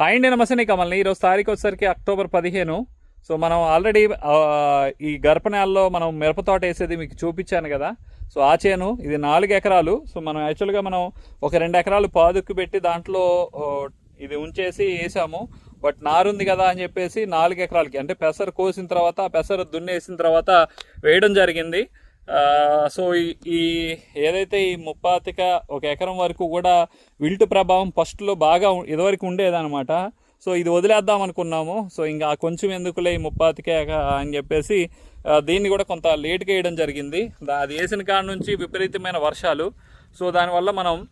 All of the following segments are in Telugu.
హాయ్ అండి నమస్తే కమల్ని. ఈరోజు తారీఖు వచ్చేసరికి అక్టోబర్ పదిహేను. సో మనం ఆల్రెడీ ఈ గర్భణాల్లో మనం మిరప తోట వేసేది మీకు చూపించాను కదా. సో ఆ చేను ఇది నాలుగు ఎకరాలు. సో మనం యాక్చువల్గా మనం ఒక రెండు ఎకరాలు పాదుక్కు పెట్టి దాంట్లో ఇది ఉంచేసి వేసాము. బట్ నారుంది కదా అని చెప్పేసి నాలుగు ఎకరాలకి అంటే పెసరు కోసిన తర్వాత ఆ పెసరు దున్నేసిన తర్వాత వేయడం జరిగింది. సో ఈ- ఈ ఏదైతే ఈ ముప్పాతిక ఒక ఎకరం వరకు కూడా విల్ట్ ప్రభావం ఫస్ట్లో బాగా ఇదివరకు ఉండేదన్నమాట. సో ఇది వదిలేద్దాం అనుకున్నాము. సో ఇంకా కొంచెం ఎందుకులే ఈ ముప్పాతిక అని చెప్పేసి దీన్ని కూడా కొంత లేట్గా వేయడం జరిగింది. అది వేసిన కాడ నుంచి విపరీతమైన వర్షాలు. సో దానివల్ల మనం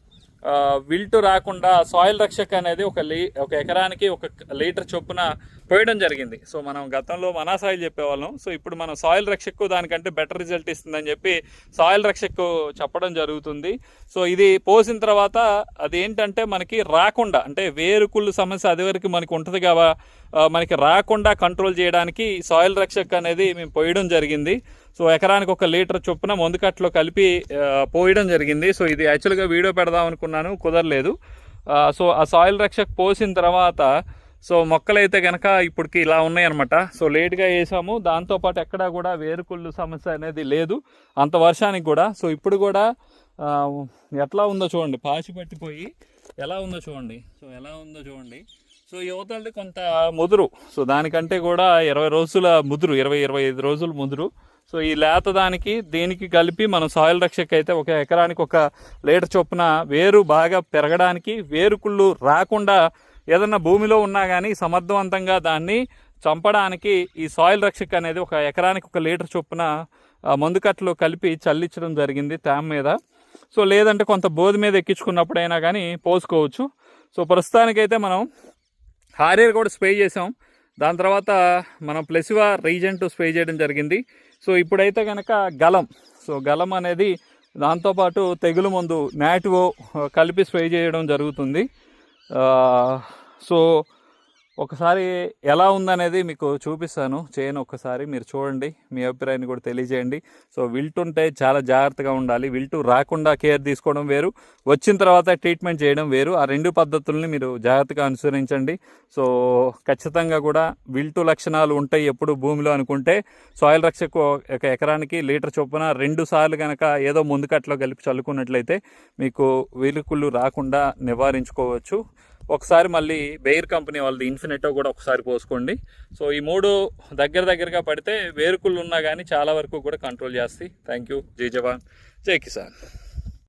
విల్టు రాకుండా సాయిల్ రక్షక అనేది ఒక లీ ఒక ఎకరానికి ఒక లీటర్ చొప్పున పోయడం జరిగింది. సో మనం గతంలో మనా సాయిల్ చెప్పేవాళ్ళం. సో ఇప్పుడు మనం సాయిల్ రక్షకు దానికంటే బెటర్ రిజల్ట్ ఇస్తుందని చెప్పి సాయిల్ రక్షకు చెప్పడం జరుగుతుంది. సో ఇది పోసిన తర్వాత అది ఏంటంటే మనకి రాకుండా అంటే వేరుకుళ్ళు సమస్య అది వరకు మనకి ఉంటుంది కదా మనకి రాకుండా కంట్రోల్ చేయడానికి సాయిల్ రక్షక్ అనేది మేము పోయడం జరిగింది. సో ఎకరానికి ఒక లీటర్ చొప్పున ముందుకట్లో కలిపి పోయడం జరిగింది. సో ఇది యాక్చువల్గా వీడియో పెడదాం అనుకున్నాను కుదరలేదు. సో ఆ సాయిల్ రక్షక్ పోసిన తర్వాత సో మొక్కలైతే కనుక ఇప్పటికి ఇలా ఉన్నాయన్నమాట. సో లేట్గా వేసాము. దాంతోపాటు ఎక్కడా కూడా వేరుకుళ్ళు సమస్య అనేది లేదు. అంత వర్షానికి కూడా. సో ఇప్పుడు కూడా ఎట్లా ఉందో చూడండి. పాచి పట్టిపోయి ఎలా ఉందో చూడండి. సో ఎలా ఉందో చూడండి. సో యువతలది కొంత ముదురు. సో దానికంటే కూడా ఇరవై రోజుల ముదురు. ఇరవై ఇరవై ఐదు రోజుల ముదురు. సో ఈ లేత దానికి దీనికి కలిపి మనం సాయిల్ రక్షక అయితే ఒక ఎకరానికి ఒక లీటర్ చొప్పున వేరు బాగా పెరగడానికి వేరుకుళ్ళు రాకుండా ఏదన్నా భూమిలో ఉన్నా కానీ సమర్థవంతంగా దాన్ని చంపడానికి ఈ సాయిల్ రక్షక అనేది ఒక ఎకరానికి ఒక లీటర్ చొప్పున మందుకట్లు కలిపి చల్లించడం జరిగింది ట్యామ్ మీద. సో లేదంటే కొంత బోధి మీద ఎక్కించుకున్నప్పుడైనా కానీ పోసుకోవచ్చు. సో ప్రస్తుతానికైతే మనం హారియర్ కూడా స్ప్రే చేసాం దాని తర్వాత మనం ప్లెసివా రీజెంట్ స్ప్రే చేయడం జరిగింది. సో ఇప్పుడైతే కనుక గలం. సో గలం అనేది దాంతోపాటు తెగులు మందు నాటివో కలిపి స్ప్రే చేయడం జరుగుతుంది. ఆ, సో ఒకసారి ఎలా ఉందనేది మీకు చూపిస్తాను. చేయను ఒకసారి మీరు చూడండి. మీ అభిప్రాయాన్ని కూడా తెలియజేయండి. సో విల్ట్ ఉంటే చాలా జాగ్రత్తగా ఉండాలి. విల్టు రాకుండా కేర్ తీసుకోవడం వేరు. వచ్చిన తర్వాత ట్రీట్మెంట్ చేయడం వేరు. ఆ రెండు పద్ధతుల్ని మీరు జాగ్రత్తగా అనుసరించండి. సో ఖచ్చితంగా కూడా విల్టు లక్షణాలు ఉంటాయి ఎప్పుడు భూమిలో అనుకుంటే. సాయిల్ రక్షకు ఒక ఎకరానికి లీటర్ చొప్పున రెండు సార్లు కనుక ఏదో ముందుకట్లో కలిపి చల్లుకున్నట్లయితే మీకు వీలుకుళ్ళు రాకుండా నివారించుకోవచ్చు. ఒకసారి మళ్ళీ బెయిర్ కంపెనీ వాళ్ళది ఇన్ఫినిటో కూడా ఒకసారి పోసుకోండి. సో ఈ మూడు దగ్గర దగ్గరగా పడితే వేరుకుళ్ళు ఉన్నా కానీ చాలా వరకు కూడా కంట్రోల్ చేస్తాయి థ్యాంక్ యూ జై జవాన్. జై కిసాన్.